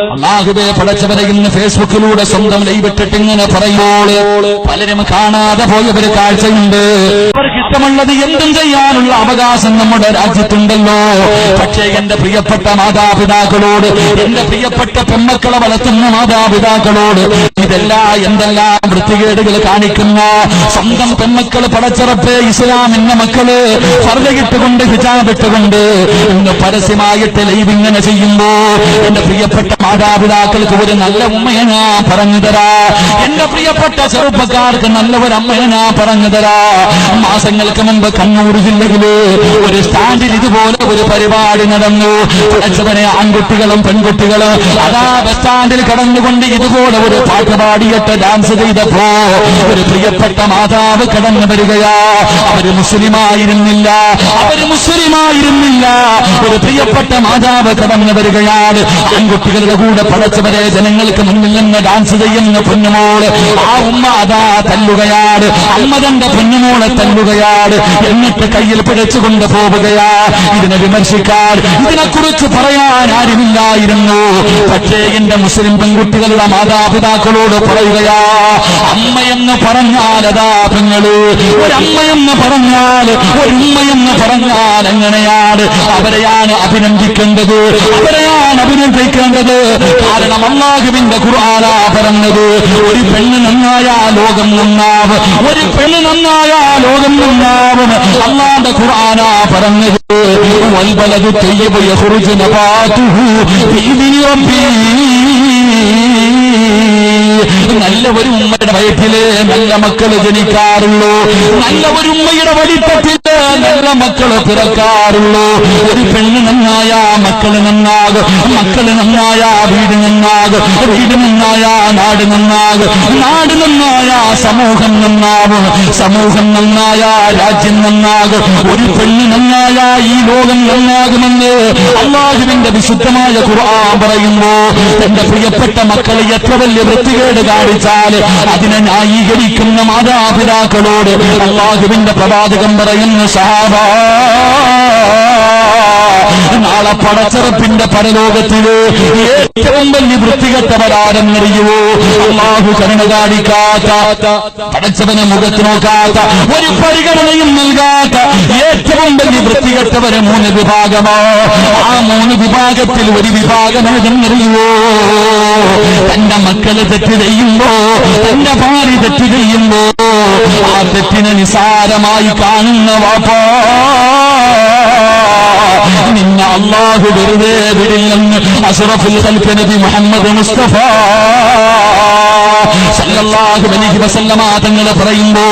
അള്ളാഹുബെ പടച്ചവരെ ഇന്ന് ഫേസ്ബുക്കിലൂടെ സ്വന്തം ലൈവിട്ടിട്ട് ഇങ്ങനെ പറയുമ്പോൾ പലരും കാണാതെ പോയവര് കാഴ്ചയുണ്ട്. അവർക്ക് ഇഷ്ടമുള്ളത് എന്തും ചെയ്യാനുള്ള അവകാശം നമ്മുടെ രാജ്യത്തുണ്ടല്ലോ. പക്ഷേ എന്റെ പ്രിയപ്പെട്ട മാതാപിതാക്കളോട് എന്റെ പ്രിയപ്പെട്ട പെമ്മക്കളെ വളർത്തുന്ന മാതാപിതാക്കളോട് ഇതെല്ലാം എന്തെല്ലാം വൃത്തികേടുകൾ കാണിക്കുന്ന സ്വന്തം പെമ്മക്കൾ പടച്ചിറപ്പേ ഇസ്ലാമിന്റെ മക്കൾ പറഞ്ഞിട്ടുകൊണ്ട് ഹിജാബിട്ടുകൊണ്ട് ഇന്ന് പരസ്യമായിട്ട് ലൈവ് ഇങ്ങനെ ചെയ്യുമ്പോ എന്റെ പ്രിയപ്പെട്ട മാതാപിതാക്കൾക്ക് ഒരു നല്ല ഉമ്മയെ ഞാൻ പറഞ്ഞു തരാ. എന്റെ പ്രിയപ്പെട്ട ചെറുപ്പക്കാർക്ക് നല്ല ഒരു അമ്മയെ ഞാൻ പറഞ്ഞു തരാ. മാസങ്ങൾക്ക് മുമ്പ് കണ്ണൂർ ജില്ലയിൽ ഒരു സ്റ്റാൻഡിൽ ഇതുപോലെ ഒരു പരിപാടി നടന്നു. പഠിച്ചവനെ ആൺകുട്ടികളും പെൺകുട്ടികളും അതാ ബസ് സ്റ്റാൻഡിൽ കടന്നുകൊണ്ട് ഇതുപോലെ ഒരു പാട്ട് പാടിയിട്ട് ഡാൻസ് ചെയ്തപ്പോ ഒരു പ്രിയപ്പെട്ട മാതാവ് കടന്നു വരികയാ. അവർ മുസ്ലിമായിരുന്നില്ല. അവർ മുസ്ലിമായിരുന്നില്ല. ഒരു പ്രിയപ്പെട്ട മാതാവ് കടന്നു വരികയാണ് ആൺകുട്ടികളുടെ കൂടെ പടച്ചവരെ ജനങ്ങൾക്ക് മുന്നിൽ നിന്ന് ഡാൻസ് ചെയ്യുന്ന പൊന്നുമോൾ. ആ ഉമ്മ അതാ തല്ലുകയാണ് അമ്മ തന്റെ പൊന്നുമോളെ തല്ലുകയാണ് എന്നിട്ട് കയ്യിൽ പിടിച്ചുകൊണ്ട് പോവുകയാ. ഇതിനെ വിമർശിക്കാൻ ഇതിനെക്കുറിച്ച് പറയാൻ ആരുമില്ലായിരുന്നു. പക്ഷേ എന്റെ മുസ്ലിം പെൺകുട്ടികളുടെ മാതാപിതാക്കളോട് പറയുകയാ അമ്മയെന്ന് പറഞ്ഞാൽ അതാ പെങ്ങൾ. ഒരമ്മയെന്ന് പറഞ്ഞാൽ ഒരുമ്മയെന്ന് പറഞ്ഞാൽ എങ്ങനെയാണ് അവരെയാണ് അഭിനന്ദിക്കേണ്ടത്? അവരെയാണ് അഭിനന്ദിക്കേണ്ടത്? കാരണം അള്ളാഹുവിന്റെ ഖുർആനാ പറഞ്ഞത് ഒരു പെണ്ണ് നന്നായാ ലോകം നന്നാവും ഒരു പെണ്ണ് നന്നായാ ലോകം നന്നാവും. അള്ളാന്റെ ഖുർആനാ പറഞ്ഞത് വൽബലത് الطيب يخرج نباته بإذن ربي നല്ല ഒരു ഉമ്മയുടെ വയറ്റിൽ നല്ല മക്കൾ ജനിക്കാറുള്ളൂ. നല്ല ഒരു ഉമ്മയുടെ വലിപ്പത്തിൽ നല്ല മക്കൾ പിറക്കാറുള്ളൂ. ഒരു പെണ്ണ് നന്നായ മക്കൾ നന്നാകും മക്കൾ നന്നായ വീട് നന്നാകും വീട് നന്നായ നാട് നന്നാകും നാട് നന്നായ സമൂഹം നന്നാവും സമൂഹം നന്നായ രാജ്യം നന്നാകും ഒരു പെണ്ണ് നന്നായ ഈ ലോകം നന്നാകുമെന്ന് അള്ളാഹുവിന്റെ വിശുദ്ധമായ ഖുർആൻ പറയുന്നു. എന്റെ പ്രിയപ്പെട്ട മക്കളെ എത്ര വലിയ വൃത്തികേട് കാണിച്ചാൽ അതിനെ ന്യായീകരിക്കുന്ന മാതാപിതാക്കളോട് അള്ളാഹുവിന്റെ പ്രവാചകം പറയുന്നു സഹാബ നാളെ പടച്ചറപ്പിന്റെ പരലോകത്തിൽ ഏറ്റവും വലിയ വൃത്തികെട്ടവരാരെന്നറിയുവോ അള്ളാഹു കരുണ കാണിക്കാത്ത പടച്ചവനെ മുഖത്ത് നോക്കാത്ത ഒരു പരിഗണനയും നൽകാത്ത ഏറ്റവും വലിയ വൃത്തികെട്ടവരെ മൂന്ന് വിഭാഗമോ. ആ മൂന്ന് വിഭാഗത്തിൽ ഒരു വിഭാഗം അറിയുവോ തന്റെ മക്കളെ തെറ്റ് ചെയ്യുമ്പോ തന്റെ ഭാര്യ തെറ്റ് ചെയ്യുമ്പോ ആ തെറ്റിനെ നിസാരമായി കാണുന്ന വാപ്പാ. അള്ളാഹു വെറുതെ വിടില്ലെന്ന് അഷറഫുൽ നബി മുഹമ്മദ് മുസ്തഫ സല്ലല്ലാഹു അലൈഹി വസല്ലമ തങ്ങൾ പറയുമ്പോ